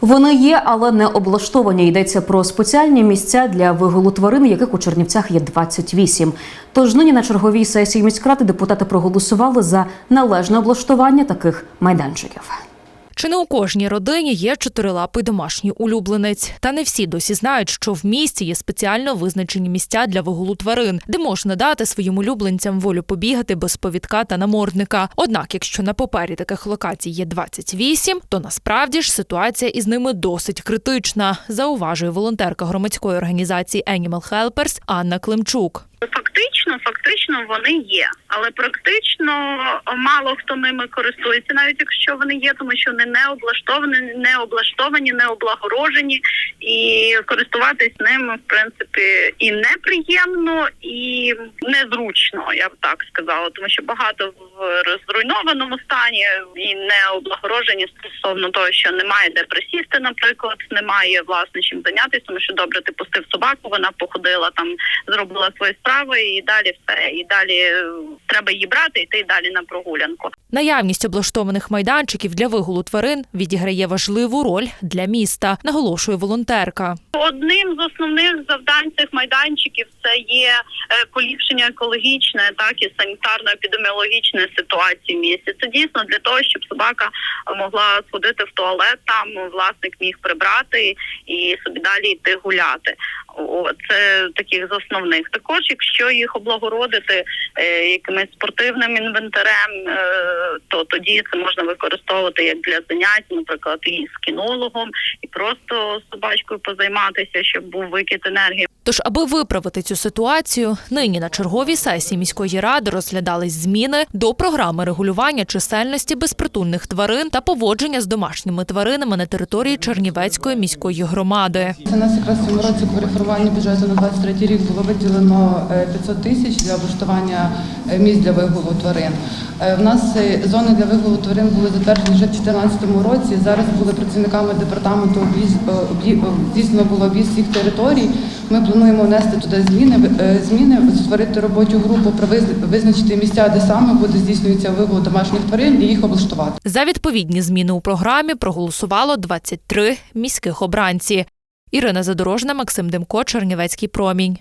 Вони є, але не облаштовані. Йдеться про спеціальні місця для вигулу тварин, яких у Чернівцях є 28. Тож нині на черговій сесії міськради депутати проголосували за належне облаштування таких майданчиків. Чи не у кожній родині є чотирилапий домашній улюбленець? Та не всі досі знають, що в місті є спеціально визначені місця для вигулу тварин, де можна дати своїм улюбленцям волю побігати без повідка та намордника. Однак, якщо на папері таких локацій є 28, то насправді ж ситуація із ними досить критична, зауважує волонтерка громадської організації Animal Helpers Анна Климчук. Фактично, фактично вони є, але практично мало хто ними користується, навіть якщо вони є, тому що вони не облаштовані, не облаштовані, не облагорожені, і користуватись ними в принципі і неприємно, і незручно, я б так сказала, тому що багато в зруйнованому стані і не облагорожені стосовно того, що немає де присісти, наприклад, немає власне чим зайнятися, тому що добре ти пустив собаку, вона походила там, зробила свої справи, і далі все. І далі е, треба її брати, і йти далі на прогулянку. Наявність облаштованих майданчиків для вигулу тварин відіграє важливу роль для міста, наголошує волонтерка. Одним з основних завдань цих майданчиків це є е, поліпшення екологічної, так і санітарно-епідеміологічної ситуації місті. Це дійсно для того, щоб собака могла сходити в туалет, там власник міг прибрати і собі далі йти гуляти. Це таких з основних. Також, якщо їх облагородити е, якимось спортивним інвентарем, е, то тоді це можна використовувати як для занять, наприклад, і з кінологом, і просто з собачкою позайматися, щоб був викид енергії. Тож, аби виправити цю ситуацію, нині на черговій сесії міської ради розглядались зміни до програми регулювання чисельності безпритульних тварин та поводження з домашніми тваринами на території Чернівецької міської громади. Це нас якраз цьому році по реформуванню бюджету на 23 рік було виділено е, 500 тисяч для облаштування е, місць для вигулу тварин. Е, В нас е, зони для вигулу тварин були затверджені вже в 2014 році. Зараз були працівниками департаменту е, е, здійснено було об'їзд всіх територій. Ми плануємо внести туди зміни, е, зміни, створити робочу групу, визначити місця, де саме буде здійснюється вигул домашніх тварин і їх облаштувати. За відповідні зміни у програмі проголосувало 23 міських обранці. Ірина Задорожна, Максим Демко, Чернівецький промінь.